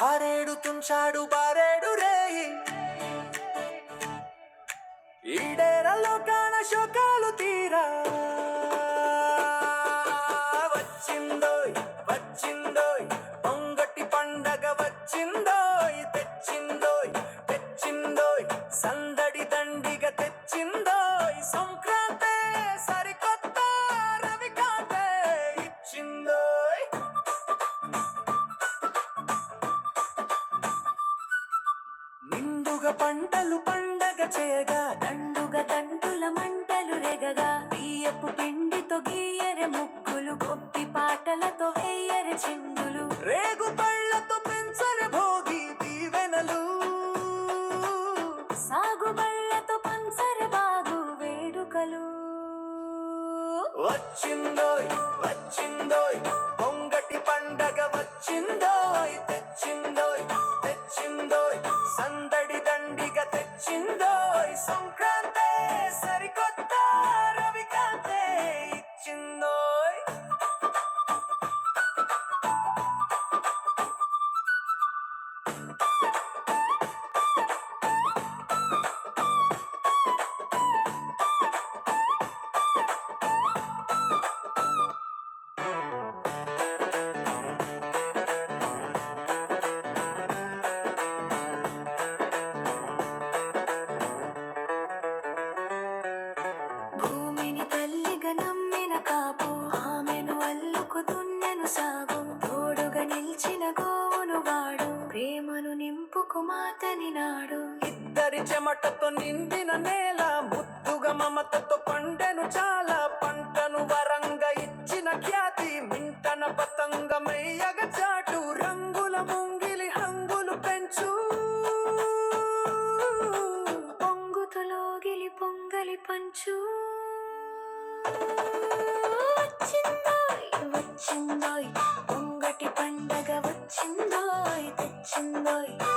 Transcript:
పంచాడు బారేడు రేయి ఈడేరలో కాన శోకాలు తీరా. వచ్చిందోయ్ వచ్చిందోయ్ పొంగటి పండగ వచ్చిందోయ్ తెచ్చిందోయ్ తెచ్చిందోయ్ సందడి దండిగ తెచ్చిందోయ్. పండుగ పంటలు పండగ చేయగా దండుగ దండుల మంటలు రెగగా బియ్యపు పిండితో గీయరె ముగ్గులు గొప్పి పాటలతో వేయరె చిందులు. రేగు పళ్ళతో పెంచరె భోగి దీవెనలు. సాగు బళ్ళతో పంచరె బాగు వేడుకలు. వచ్చిందోయ్ వచ్చిందోయ్ పొంగటి పండగ వచ్చిందోయ్ దండిగ తెచ్చిందోయ్ సంక్రాంతే సరికొత్త నిలిచిన గోవును వాడు ప్రేమను నింపుకు మాతని నాడు. ఇద్దరి చెమటతో నిండిన నేల ముద్దుగా మమతతో పండెను చాలా. పంటను వరంగా ఇచ్చిన ఖ్యాతి మింటన పతంగమయ్యగ చాటు. రంగుల ముంగిలి హంగులు పెంచు. పొంగుతులోగిలి పొంగలి పంచు. పొంగటి